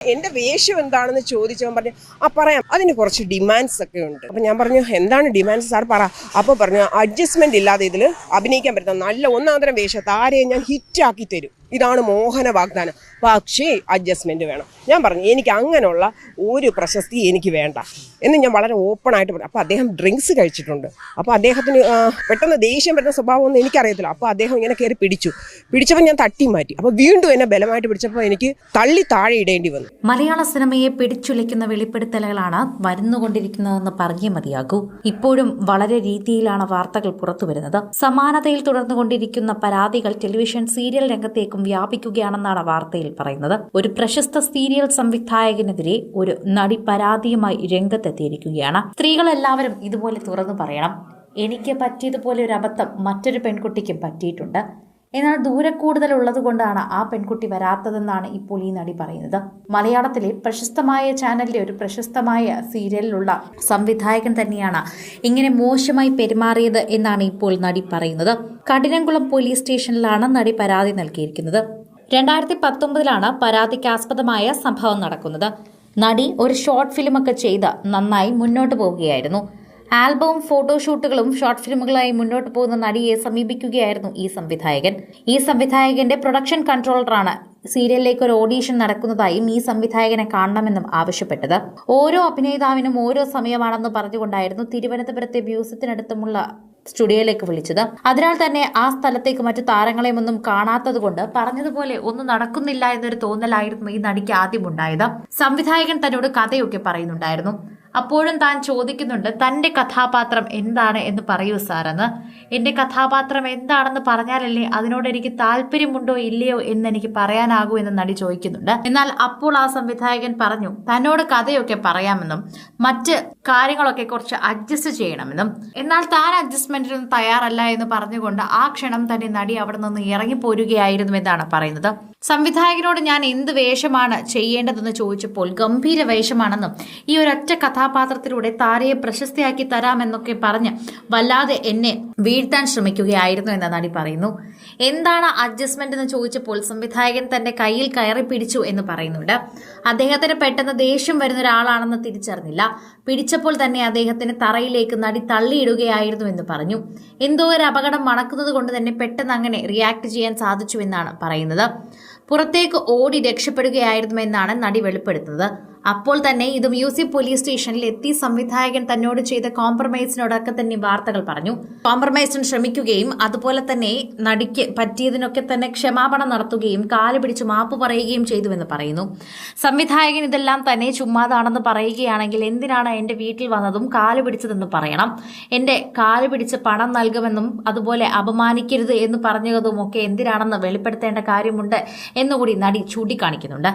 എന്റെ വേഷം എന്താണെന്ന് ചോദിച്ചവൻ പറഞ്ഞു ആ പറയാം. അതിന് കുറച്ച് ഡിമാൻഡ്സ് ഒക്കെ ഉണ്ട്. അപ്പൊ ഞാൻ പറഞ്ഞു എന്താണ് ഡിമാൻഡ്സ് സാർ പറ. അപ്പൊ പറഞ്ഞു അഡ്ജസ്റ്റ്മെന്റ് ഇല്ലാതെ ഇതിൽ അഭിനയിക്കാൻ പറ്റുന്ന നല്ല ഒന്നാന്തരം വേഷം താരയെ ഞാൻ ഹിറ്റാക്കി തരും. ഇതാണ് മോഹന വാഗ്ദാനം. പക്ഷേ അഡ്ജസ്റ്റ്മെന്റ് വേണം. ഞാൻ പറഞ്ഞു എനിക്ക് അങ്ങനെയുള്ള ഒരു പ്രശസ്തി എനിക്ക് വേണ്ട. എന്ന് ഞാൻ വളരെ ഓപ്പണായിട്ട് പറഞ്ഞു. അപ്പോൾ അദ്ദേഹം ഡ്രിങ്ക്സ് കഴിച്ചിട്ടുണ്ട്. അപ്പോൾ അദ്ദേഹത്തിന് പെട്ടെന്ന് ദേഷ്യം വരുന്ന സ്വഭാവമൊന്നും എനിക്കറിയത്തില്ല. അപ്പോൾ അദ്ദേഹം ഇങ്ങനെ കയറി പിടിച്ചു. പിടിച്ചപ്പോൾ ഞാൻ തട്ടി മാറ്റി. അപ്പോൾ വീണ്ടും എന്നെ ബലമായിട്ട് പിടിച്ചപ്പോൾ എനിക്ക് തള്ളി താഴെ ഇടേണ്ടി വന്നു. മലയാള സിനിമയെ പിടിച്ചുലയ്ക്കുന്ന വെളിപ്പെടുത്തലുകളാണ് വരുന്നുകൊണ്ടിരിക്കുന്നതെന്ന് പറഞ്ഞേ മതിയാകൂ. ഇപ്പോഴും വളരെ രീതിയിലാണ് വാർത്തകൾ പുറത്തു വരുന്നത് സമാനതയിൽ തുടർന്നുകൊണ്ടിരിക്കുന്ന പരാതികൾ ടെലിവിഷൻ സീരിയൽ രംഗത്തേക്കും വ്യാപിക്കുകയാണെന്നാണ് വാർത്തയിൽ പറയുന്നത്. ഒരു പ്രശസ്ത സീരിയൽ സംവിധായകനെതിരെ ഒരു നടി പരാതിയുമായി രംഗത്തെത്തിയിരിക്കുകയാണ്. സ്ത്രീകളെല്ലാവരും ഇതുപോലെ തുറന്നു പറയണം. എനിക്ക് പറ്റിയതുപോലെ ഒരു അബദ്ധം മറ്റൊരു പെൺകുട്ടിക്കും പറ്റിയിട്ടുണ്ട്. എന്നാൽ ദൂരെ കൂടുതൽ ഉള്ളതുകൊണ്ടാണ് ആ പെൺകുട്ടി വരാത്തതെന്നാണ് ഇപ്പോൾ ഈ നടി പറയുന്നത്. മലയാളത്തിലെ പ്രശസ്തമായ ചാനലിലെ ഒരു പ്രശസ്തമായ സീരിയലിലുള്ള സംവിധായകൻ തന്നെയാണ് ഇങ്ങനെ മോശമായി പെരുമാറിയത് എന്നാണ് ഇപ്പോൾ നടി പറയുന്നത്. കഠിനംകുളം പോലീസ് സ്റ്റേഷനിലാണ് നടി പരാതി നൽകിയിരിക്കുന്നത്. രണ്ടായിരത്തി പത്തൊമ്പതിലാണ് പരാതിക്കാസ്പദമായ സംഭവം നടക്കുന്നത്. നടി ഒരു ഷോർട്ട് ഫിലിമൊക്കെ ചെയ്ത് നന്നായി മുന്നോട്ട് പോവുകയായിരുന്നു. ആൽബവും ഫോട്ടോഷൂട്ടുകളും ഷോർട്ട് ഫിലിമുകളായി മുന്നോട്ട് പോകുന്ന നടിയെ സമീപിക്കുകയായിരുന്നു ഈ സംവിധായകൻ. ഈ സംവിധായകന്റെ പ്രൊഡക്ഷൻ കൺട്രോളറാണ് സീരിയലിലേക്ക് ഒരു ഓഡീഷൻ നടക്കുന്നതായും ഈ സംവിധായകനെ കാണണമെന്നും ആവശ്യപ്പെട്ടത്. ഓരോ അഭിനേതാവിനും ഓരോ സമയമാണെന്ന് പറഞ്ഞുകൊണ്ടായിരുന്നു തിരുവനന്തപുരത്തെ മ്യൂസിയത്തിനടുത്തുമുള്ള സ്റ്റുഡിയോയിലേക്ക് വിളിച്ചത്. അതിനാൽ തന്നെ ആ സ്ഥലത്തേക്ക് മറ്റു താരങ്ങളെയും ഒന്നും കാണാത്തതുകൊണ്ട് പറഞ്ഞതുപോലെ ഒന്നും നടക്കുന്നില്ല എന്നൊരു തോന്നലായിരുന്നു ഈ നടിക്ക് ആദ്യം ഉണ്ടായത്. സംവിധായകൻ തന്നോട് കഥയൊക്കെ പറയുന്നുണ്ടായിരുന്നു. അപ്പോഴും താൻ ചോദിക്കുന്നുണ്ട് തന്റെ കഥാപാത്രം എന്താണ് എന്ന് പറയൂ സാറെന്ന് എന്റെ കഥാപാത്രം എന്താണെന്ന് പറഞ്ഞാലല്ലേ അതിനോട് എനിക്ക് താല്പര്യമുണ്ടോ ഇല്ലയോ എന്ന് എനിക്ക് പറയാനാകൂ എന്ന് നടി ചോദിക്കുന്നുണ്ട്. എന്നാൽ അപ്പോൾ ആ സംവിധായകൻ പറഞ്ഞു തന്നോട് കഥയൊക്കെ പറയാമെന്നും മറ്റ് കാര്യങ്ങളൊക്കെ കുറച്ച് അഡ്ജസ്റ്റ് ചെയ്യണമെന്നും. എന്നാൽ താൻ അഡ്ജസ്റ്റ്മെന്റിനൊന്നും തയ്യാറല്ല എന്ന് പറഞ്ഞുകൊണ്ട് ആ ക്ഷണം തന്നെ നടി അവിടെ നിന്ന് ഇറങ്ങിപ്പോരുകയായിരുന്നു എന്നാണ് പറയുന്നത്. സംവിധായകനോട് ഞാൻ എന്ത് വേഷമാണ് ചെയ്യേണ്ടതെന്ന് ചോദിച്ചപ്പോൾ ഗംഭീര വേഷമാണെന്നും ഈ ഒരൊറ്റ കഥാപാത്രത്തിലൂടെ താരയെ പ്രശസ്തിയാക്കി തരാമെന്നൊക്കെ പറഞ്ഞ് വല്ലാതെ എന്നെ വീഴ്ത്താൻ ശ്രമിക്കുകയായിരുന്നു എന്ന നടി പറയുന്നു. എന്താണ് അഡ്ജസ്റ്റ്മെന്റ് എന്ന് ചോദിച്ചപ്പോൾ സംവിധായകൻ തന്റെ കയ്യിൽ കയറി പിടിച്ചു എന്ന് പറയുന്നുണ്ട്. അദ്ദേഹത്തിന് പെട്ടെന്ന് ദേഷ്യം വരുന്ന ഒരാളാണെന്ന് തിരിച്ചറിഞ്ഞില്ല. പിടിച്ചപ്പോൾ തന്നെ അദ്ദേഹത്തിന് തറയിലേക്ക് നടി തള്ളിയിടുകയായിരുന്നു എന്ന് പറഞ്ഞു. എന്തോ ഒരു അപകടം മണക്കുന്നത് കൊണ്ട് തന്നെ പെട്ടെന്ന് അങ്ങനെ റിയാക്ട് ചെയ്യാൻ സാധിച്ചു എന്നാണ് പറയുന്നത്. പുറത്തേക്ക് ഓടി രക്ഷപ്പെടുകയായിരുന്നു എന്നാണ് നടി വെളിപ്പെടുത്തുന്നത്. അപ്പോൾ തന്നെ ഇത് മ്യൂസിയം പോലീസ് സ്റ്റേഷനിൽ എത്തി സംവിധായകൻ തന്നോട് ചെയ്ത കോംപ്രമൈസിനോടൊക്കെ തന്നെ വാർത്തകൾ പറഞ്ഞു. കോംപ്രമൈസിന് ശ്രമിക്കുകയും അതുപോലെ തന്നെ നടിക്ക് പറ്റിയതിനൊക്കെ തന്നെ ക്ഷമാപണം നടത്തുകയും കാൽ പിടിച്ച് മാപ്പ് പറയുകയും ചെയ്തുവെന്ന് പറയുന്നു. സംവിധായകൻ ഇതെല്ലാം തന്നെ ചുമ്മാതാണെന്ന് പറയുകയാണെങ്കിൽ എന്തിനാണ് എന്റെ വീട്ടിൽ വന്നതും കാൽ പിടിച്ചതെന്ന് പറയണം. എന്റെ കാൽ പിടിച്ച് പണം നൽകുമെന്നും അതുപോലെ അപമാനിക്കരുത് എന്ന് പറഞ്ഞതും ഒക്കെ എന്തിനാണെന്ന് വെളിപ്പെടുത്തേണ്ട കാര്യമുണ്ട് എന്നുകൂടി നടി ചൂണ്ടിക്കാണിക്കുന്നുണ്ട്.